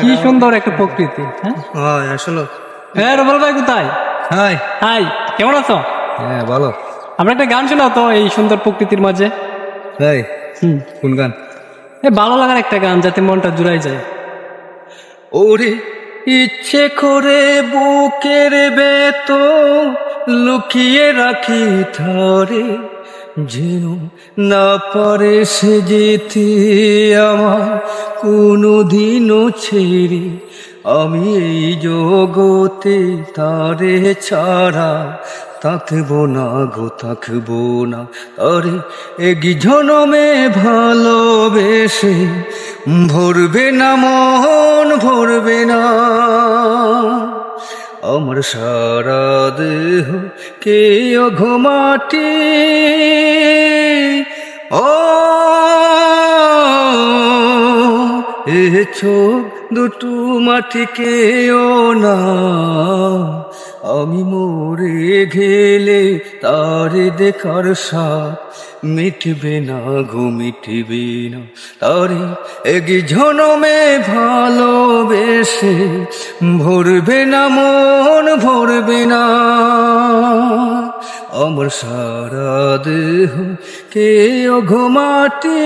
কি সুন্দর একটা প্রকৃতি হ্যাঁ? হয় আসলে হ্যাঁ রবল ভাই কোথায়? হাই হাই কেমন আছো? হ্যাঁ ভালো। আমরা একটা গান শোনাও তো এই সুন্দর প্রকৃতির মাঝে। হুম। কোন গান? এ ভালো লাগার একটা গান যাতে মনটা জুড়াই যায়। ওরে ইচ্ছে করে বুকের বেত লুকিয়ে রাখি ধরে যেন না পারে সে যেতে আমার কোনো দিনও ছেড়ে আমি এই জগতে তারে ছাড়া থাকব না গো, থাকব না। তারে এক জনমে ভালোবেসে ভরবে না মন, ভরবে না। আমার সারা দেহ কে অঘমাটি? ও এ দুটু মাটি কেও না আমি মরে গেলে তারে দেখার সাথ মিটবে না গো, মিটবে না। তারে এক জনমে ভালোবেসে ভরবে না মন, ভরবে না। আমার সারা দেহ কে অঘমাটি